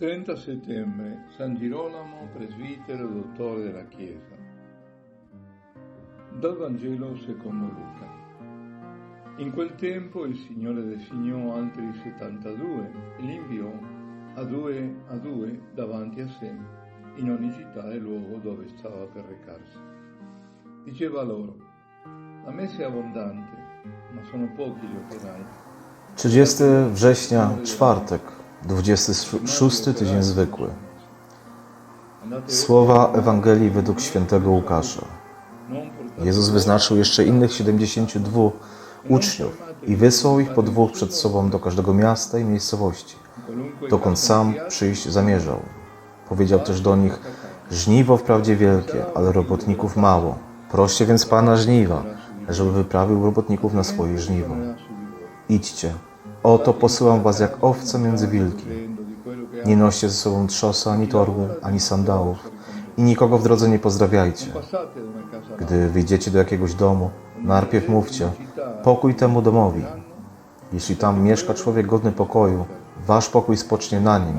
30 settembre, San Girolamo, presbitero, dottore della Chiesa. Dal Vangelo secondo Luca. In quel tempo il Signore designò altri 72 e li inviò a due a due davanti a sé in ogni città e luogo dove stava per recarsi. Diceva loro, la messa è abbondante, ma sono pochi gli operai. 30 września, czwartek, 26 tydzień zwykły. Słowa Ewangelii według świętego Łukasza. Jezus wyznaczył jeszcze innych 72 uczniów i wysłał ich po dwóch przed sobą do każdego miasta i miejscowości, dokąd sam przyjść zamierzał. Powiedział też do nich, żniwo wprawdzie wielkie, ale robotników mało. Proście więc Pana żniwa, żeby wyprawił robotników na swoje żniwo. Idźcie, oto posyłam was jak owce między wilki. Nie noście ze sobą trzosa, ani torby, ani sandałów i nikogo w drodze nie pozdrawiajcie. Gdy wyjdziecie do jakiegoś domu, najpierw mówcie, pokój temu domowi. Jeśli tam mieszka człowiek godny pokoju, wasz pokój spocznie na nim.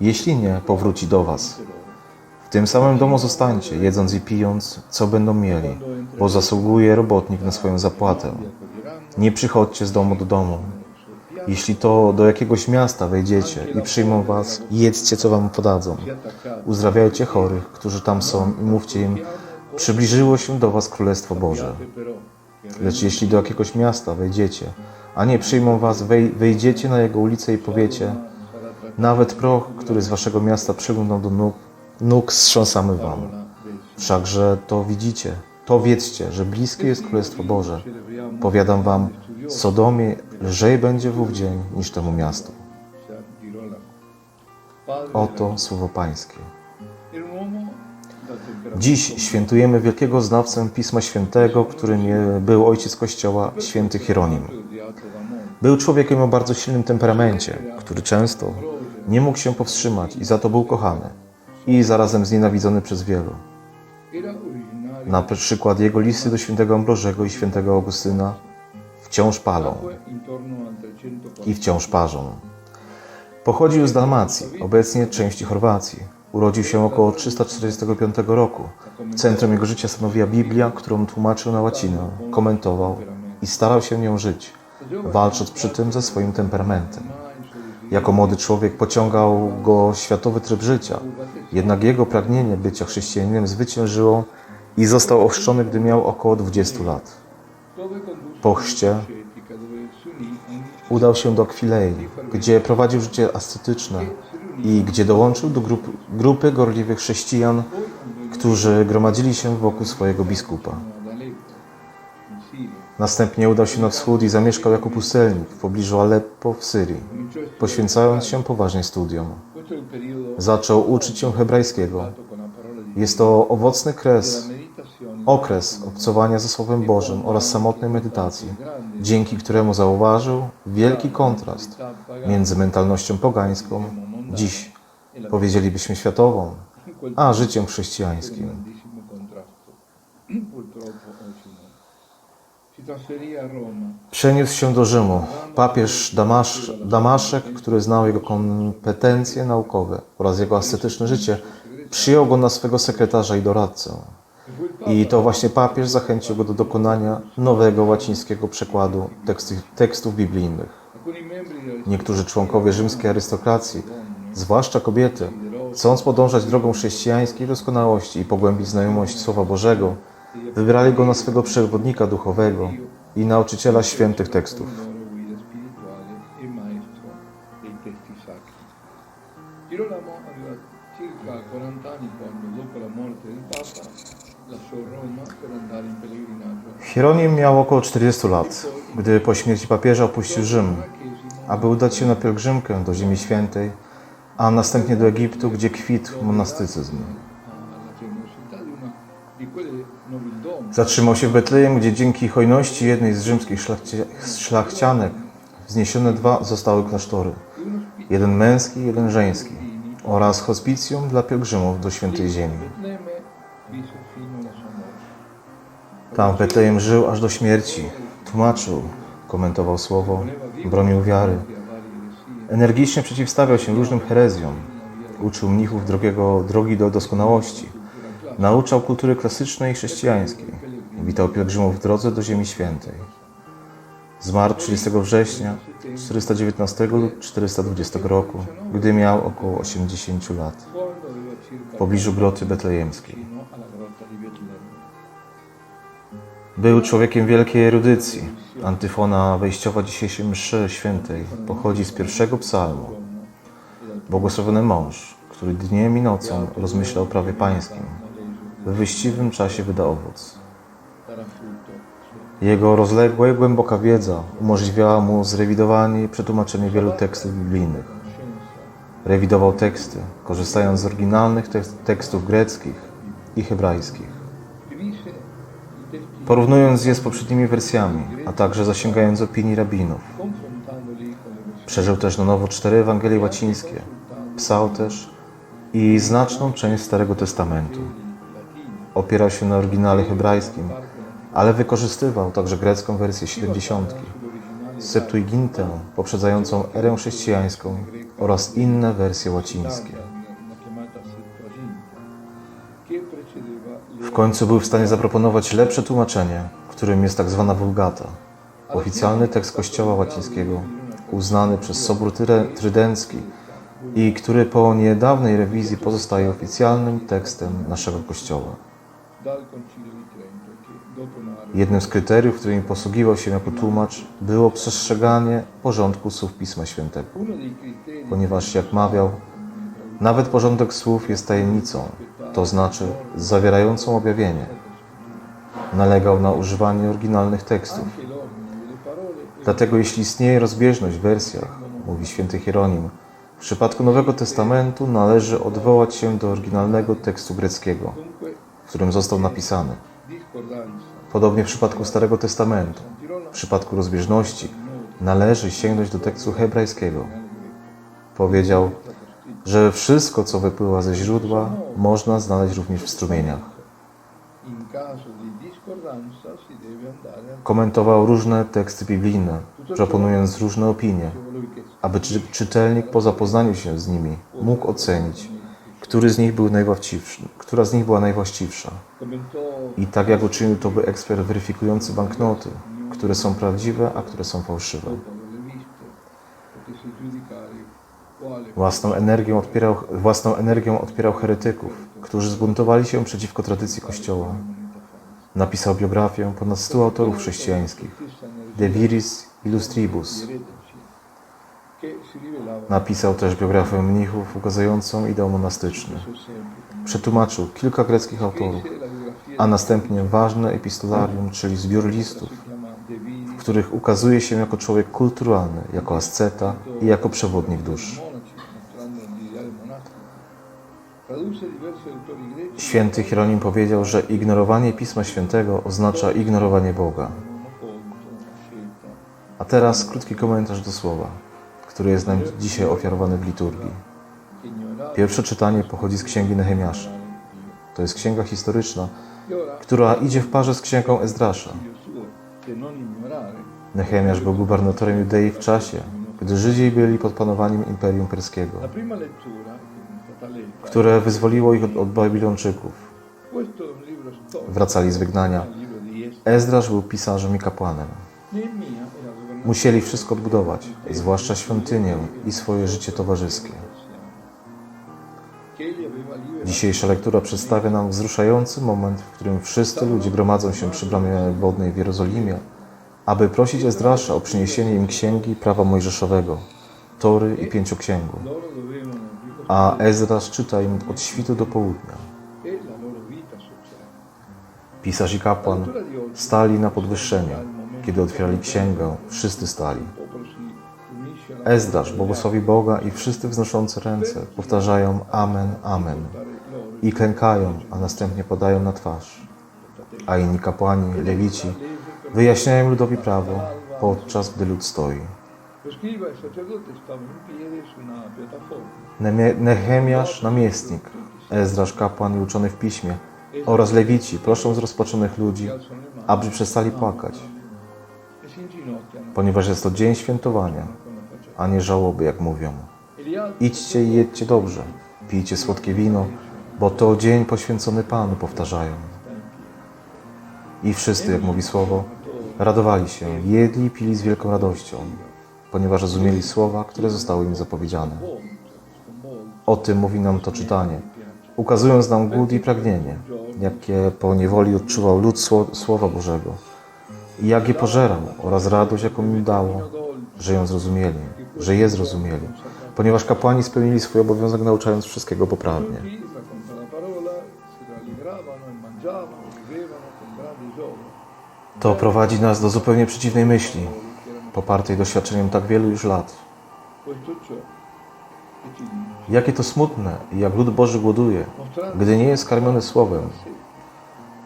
Jeśli nie, powróci do was. W tym samym domu zostańcie, jedząc i pijąc, co będą mieli, bo zasługuje robotnik na swoją zapłatę. Nie przychodźcie z domu do domu. Jeśli to do jakiegoś miasta wejdziecie i przyjmą was, jedzcie, co wam podadzą. Uzdrawiajcie chorych, którzy tam są i mówcie im, przybliżyło się do was Królestwo Boże. Lecz jeśli do jakiegoś miasta wejdziecie, a nie przyjmą was, wej, wejdziecie na jego ulicę i powiecie, nawet proch, który z waszego miasta przyglądał do nóg, nóg strząsamy wam. Wszakże to widzicie, to wiedzcie, że bliskie jest Królestwo Boże. Powiadam wam, Sodomie lżej będzie w ów dzień niż temu miastu. Oto słowo Pańskie. Dziś świętujemy wielkiego znawcę Pisma Świętego, którym był ojciec Kościoła, święty Hieronim. Był człowiekiem o bardzo silnym temperamencie, który często nie mógł się powstrzymać i za to był kochany i zarazem znienawidzony przez wielu. Na przykład jego listy do świętego Ambrożego i świętego Augustyna wciąż palą intorno al 340 i wciąż parzą. Pochodził z Dalmacji, obecnie części Chorwacji. Urodził się około 345 roku. Centrum jego życia stanowiła Biblia, którą tłumaczył na łacinę, komentował i starał się nią żyć, walcząc przy tym ze swoim temperamentem. Jako młody człowiek pociągał go światowy tryb życia, jednak jego pragnienie bycia chrześcijaninem zwyciężyło i został ochrzczony, gdy miał około 20 lat. Dove condusse Po chrzcie etica dove si unì in udał się do Akwilei, gdzie prowadził życie ascetyczne i gdzie dołączył do grup, grupy gorliwych chrześcijan, którzy gromadzili się wokół swojego biskupa. Następnie udał się na wschód i zamieszkał jako pustelnik w pobliżu Aleppo w Syrii, poświęcając się poważnie studiom. Zaczął uczyć się hebrajskiego. Jest to owocny kres, okres obcowania ze Słowem Bożym oraz samotnej medytacji, dzięki któremu zauważył wielki kontrast między mentalnością pogańską, dziś powiedzielibyśmy światową, a życiem chrześcijańskim. Przeniósł się do Rzymu. Papież Damasz, Damaszek, który znał jego kompetencje naukowe oraz jego ascetyczne życie, przyjął go na swego sekretarza i doradcę. I to właśnie papież zachęcił go do dokonania nowego łacińskiego przekładu teksty, tekstów biblijnych. Niektórzy członkowie rzymskiej arystokracji, zwłaszcza kobiety, chcąc podążać drogą chrześcijańskiej doskonałości i pogłębić znajomość Słowa Bożego, wybrali go na swego przewodnika duchowego i nauczyciela świętych tekstów. Hieronim miał około 40 lat, gdy po śmierci papieża opuścił Rzym, aby udać się na pielgrzymkę do Ziemi Świętej, a następnie do Egiptu, gdzie kwitł monastycyzm. Zatrzymał się w Betlejem, gdzie dzięki hojności jednej z rzymskich szlachci- szlachcianek wzniesione dwa zostały klasztory. Jeden męski, jeden żeński oraz hospicjum dla pielgrzymów do Świętej Ziemi. Tam Betlejem żył aż do śmierci. Tłumaczył, komentował słowo, bronił wiary. Energicznie przeciwstawiał się różnym herezjom uczył mnichów drogiego, drogi do doskonałości, nauczał kultury klasycznej i chrześcijańskiej, witał pielgrzymów w drodze do Ziemi Świętej. Zmarł 30 września 419 lub 420 roku, gdy miał około 80 lat, w pobliżu groty betlejemskiej. Był człowiekiem wielkiej erudycji. Antyfona wejściowa dzisiejszej mszy świętej pochodzi z pierwszego psalmu. Błogosławiony mąż, który dniem i nocą rozmyśla o prawie pańskim, w wyściwym czasie wyda owoc. Jego rozległa i głęboka wiedza umożliwiała mu zrewidowanie i przetłumaczenie wielu tekstów biblijnych. Rewidował teksty, korzystając z oryginalnych tek- tekstów greckich i hebrajskich porównując je z poprzednimi wersjami, a także zasięgając opinii rabinów. Przeżył też na nowo cztery Ewangelie łacińskie, psał też i znaczną część Starego Testamentu. Opierał się na oryginale hebrajskim, ale wykorzystywał także grecką wersję siedemdziesiątki, Septuagintę poprzedzającą erę chrześcijańską oraz inne wersje łacińskie. Końcu był w stanie zaproponować lepsze tłumaczenie, którym jest tak zwana Vulgata, oficjalny tekst Kościoła łacińskiego, uznany przez Sobór Trydencki i który po niedawnej rewizji pozostaje oficjalnym tekstem naszego Kościoła. Jednym z kryteriów, którymi posługiwał się jako tłumacz, było przestrzeganie porządku słów Pisma Świętego, ponieważ, jak mawiał, nawet porządek słów jest tajemnicą, to znaczy zawierającą objawienie. Nalegał na używanie oryginalnych tekstów. Dlatego jeśli istnieje rozbieżność w wersjach, mówi święty Hieronim, w przypadku Nowego Testamentu należy odwołać się do oryginalnego tekstu greckiego, w którym został napisany. Podobnie w przypadku Starego Testamentu, w przypadku rozbieżności, należy sięgnąć do tekstu hebrajskiego. Powiedział, że wszystko, co wypływa ze źródła, można znaleźć również w strumieniach. Komentował różne teksty biblijne, proponując różne opinie, aby czy, czytelnik po zapoznaniu się z nimi mógł ocenić, który z nich był która z nich była najwłaściwsza. I tak jak uczynił to by ekspert weryfikujący banknoty, które są prawdziwe, a które są fałszywe. Własną energią, odpierał, własną energią odpierał heretyków, którzy zbuntowali się przeciwko tradycji Kościoła. Napisał biografię ponad 100 autorów chrześcijańskich, De Viris Illustribus. Napisał też biografię mnichów ukazującą ideał monastyczny. Przetłumaczył kilka greckich autorów, a następnie ważne epistolarium, czyli zbiór listów, w których ukazuje się jako człowiek kulturalny, jako asceta i jako przewodnik dusz. Święty Hieronim powiedział, że ignorowanie Pisma Świętego oznacza ignorowanie Boga. A teraz krótki komentarz do słowa, który jest nam dzisiaj ofiarowany w liturgii. Pierwsze czytanie pochodzi z księgi Nehemiasza. To jest księga historyczna, która idzie w parze z księgą Ezdrasza. Nehemiasz był gubernatorem Judei w czasie, gdy Żydzi byli pod panowaniem Imperium Perskiego, które wyzwoliło ich od, od Babilończyków. Wracali z wygnania. Ezdrasz był pisarzem i kapłanem. Musieli wszystko odbudować, zwłaszcza świątynię i swoje życie towarzyskie. Dzisiejsza lektura przedstawia nam wzruszający moment, w którym wszyscy ludzie gromadzą się przy bramie wodnej w Jerozolimie, aby prosić Ezdrasza o przyniesienie im księgi prawa mojżeszowego, Tory i Pięcioksięgu. A Ezdrasz czyta im od świtu do południa. Pisarz i kapłan stali na podwyższeniu. Kiedy otwierali księgę, wszyscy stali. Ezdrasz błogosławi Boga i wszyscy wznoszący ręce powtarzają Amen, Amen i klękają, a następnie podają na twarz. A inni kapłani, lewici, wyjaśniają ludowi prawo, podczas gdy lud stoi. Nehemiasz, namiestnik, Ezdrasz, kapłan i uczony w piśmie. Oraz lewici proszą zrozpaczonych ludzi, aby przestali płakać, ponieważ jest to dzień świętowania, a nie żałoby, jak mówią. Idźcie i jedźcie dobrze, pijcie słodkie wino, bo to dzień poświęcony Panu, powtarzają. I wszyscy, jak mówi słowo, radowali się, jedli i pili z wielką radością, ponieważ rozumieli słowa, które zostały im zapowiedziane. O tym mówi nam to czytanie, ukazując nam głód i pragnienie, jakie po niewoli odczuwał lud sło- Słowa Bożego i jak je pożerał oraz radość, jaką im dało, że ją zrozumieli, że je zrozumieli, ponieważ kapłani spełnili swój obowiązek nauczając wszystkiego poprawnie. To prowadzi nas do zupełnie przeciwnej myśli, popartej doświadczeniem tak wielu już lat. Jakie to smutne jak lud Boży głoduje, gdy nie jest karmiony Słowem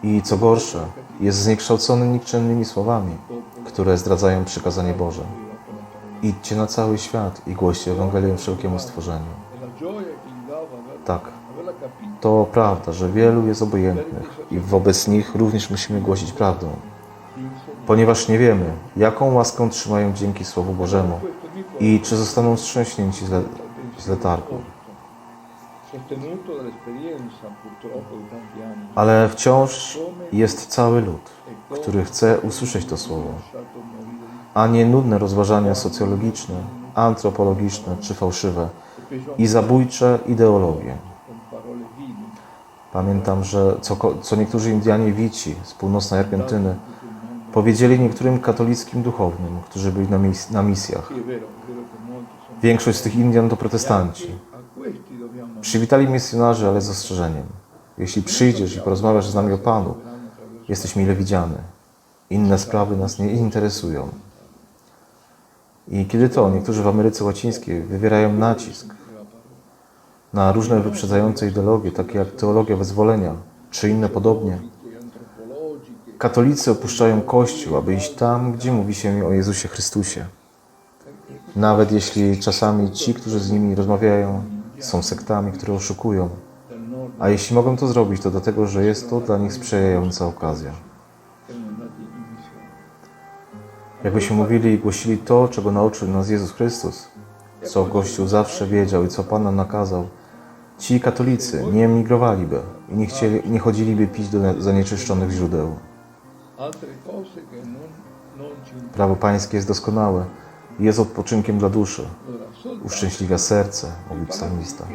i co gorsze, jest zniekształcony nikczemnymi słowami, które zdradzają przykazanie Boże. Idźcie na cały świat i głoście Ewangelię wszelkiemu stworzeniu. Tak, to prawda, że wielu jest obojętnych i wobec nich również musimy głosić prawdę, ponieważ nie wiemy, jaką łaską trzymają dzięki Słowu Bożemu i czy zostaną wstrząśnięci z, le- z letargu. Ale wciąż jest cały lud, który chce usłyszeć to Słowo, a nie nudne rozważania socjologiczne, antropologiczne czy fałszywe i zabójcze ideologie. Pamiętam, że co, co niektórzy Indianie Wici z północnej Argentyny powiedzieli niektórym katolickim duchownym, którzy byli na, mis- na misjach. Większość z tych Indian to protestanci. Przywitali misjonarzy, ale z ostrzeżeniem. Jeśli przyjdziesz i porozmawiasz z nami o Panu, jesteś mile widziany. Inne sprawy nas nie interesują. I kiedy to niektórzy w Ameryce Łacińskiej wywierają nacisk na różne wyprzedzające ideologie, takie jak teologia wyzwolenia, czy inne podobnie, katolicy opuszczają Kościół, aby iść tam, gdzie mówi się o Jezusie Chrystusie. Nawet jeśli czasami ci, którzy z nimi rozmawiają, są sektami, które oszukują. A jeśli mogą to zrobić, to dlatego, że jest to dla nich sprzyjająca okazja. Jakbyśmy mówili i głosili to, czego nauczył nas Jezus Chrystus, co Kościół zawsze wiedział i co Pan nam nakazał, ci katolicy nie emigrowaliby i nie, chcieli, nie chodziliby pić do zanieczyszczonych źródeł. Prawo pańskie jest doskonałe jest odpoczynkiem dla duszy. Uszczęśliwia serce, mówi psalmista.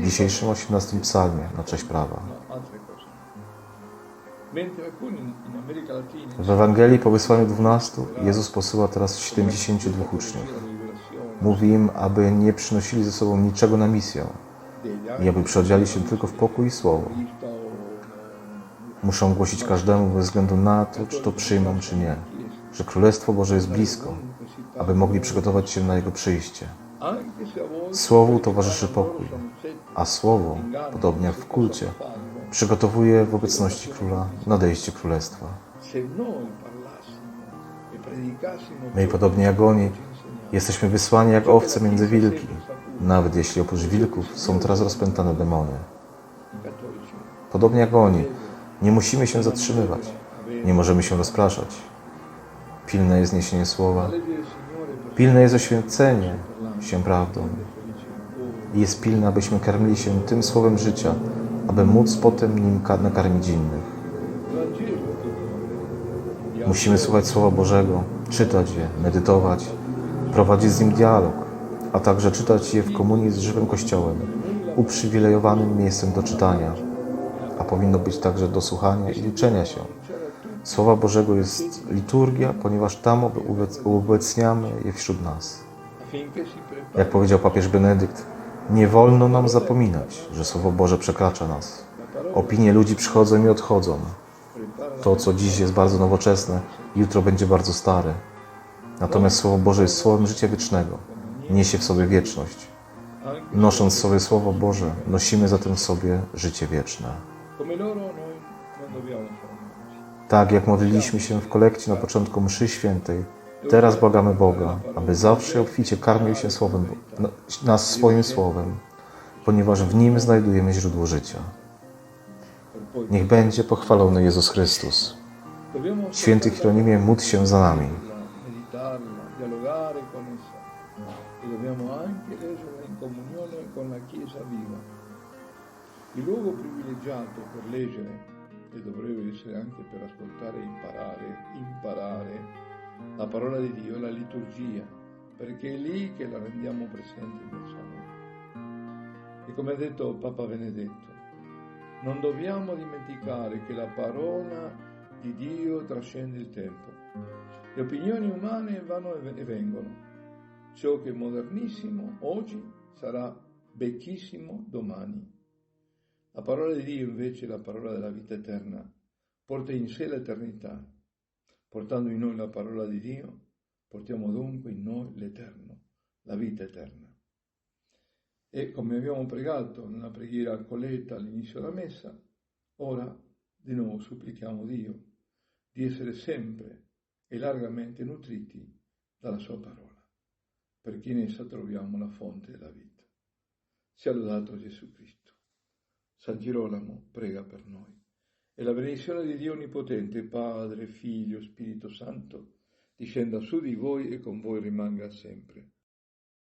W dzisiejszym 18 psalmie na cześć prawa. W Ewangelii po wysłaniu 12 Jezus posyła teraz 72 uczniów. Mówi im, aby nie przynosili ze sobą niczego na misję i aby przeodziali się tylko w pokój i słowo. Muszą głosić każdemu bez względu na to, czy to przyjmą, czy nie, że Królestwo Boże jest blisko, aby mogli przygotować się na Jego przyjście. Słowu towarzyszy pokój, a Słowo, podobnie jak w kulcie, przygotowuje w obecności Króla nadejście Królestwa. My, podobnie jak oni, jesteśmy wysłani jak owce między wilki, nawet jeśli oprócz wilków są teraz rozpętane demony. Podobnie jak oni, nie musimy się zatrzymywać, nie możemy się rozpraszać. Pilne jest niesienie słowa, pilne jest oświęcenie się prawdą i jest pilne, abyśmy karmili się tym słowem życia, aby móc potem nim ka- nakarmić innych. Musimy słuchać Słowa Bożego, czytać je, medytować, prowadzić z nim dialog, a także czytać je w komunii z żywym Kościołem, uprzywilejowanym miejscem do czytania, a powinno być także do słuchania i uczenia się. Słowa Bożego jest liturgia, ponieważ tam uobecniamy je wśród nas. Jak powiedział papież Benedykt, nie wolno nam zapominać, że Słowo Boże przekracza nas. Opinie ludzi przychodzą i odchodzą. To, co dziś jest bardzo nowoczesne, jutro będzie bardzo stare. Natomiast Słowo Boże jest Słowem życia wiecznego. Niesie w sobie wieczność. Nosząc sobie Słowo Boże, nosimy zatem w sobie życie wieczne. Fermarci. Tak jak modliliśmy się w kolekcie na początku mszy świętej, teraz błagamy Boga, aby zawsze obficie karmił się słowem, na- nas swoim Słowem, ponieważ w Nim znajdujemy źródło życia. Niech będzie pochwalony Jezus Chrystus. Święty Hieronimie, módl się za nami. dobbiamo anche essere in comunione con la Chiesa viva Il luogo privilegiato per leggere, e dovrebbe essere anche per ascoltare e imparare, imparare la parola di Dio la liturgia, perché è lì che la rendiamo presente in mezzo a noi. E come ha detto Papa Benedetto, non dobbiamo dimenticare che la parola di Dio trascende il tempo. Le opinioni umane vanno e vengono. Ciò che è modernissimo oggi sarà vecchissimo domani. La parola di Dio invece, la parola della vita eterna, porta in sé l'eternità. Portando in noi la parola di Dio, portiamo dunque in noi l'eterno, la vita eterna. E come abbiamo pregato nella preghiera Coletta all'inizio della messa, ora di nuovo supplichiamo Dio di essere sempre e largamente nutriti dalla sua parola, perché in essa troviamo la fonte della vita. Sia lodato Gesù Cristo. San Girolamo prega per noi. E la benedizione di Dio Onnipotente, Padre, Figlio, Spirito Santo, discenda su di voi e con voi rimanga sempre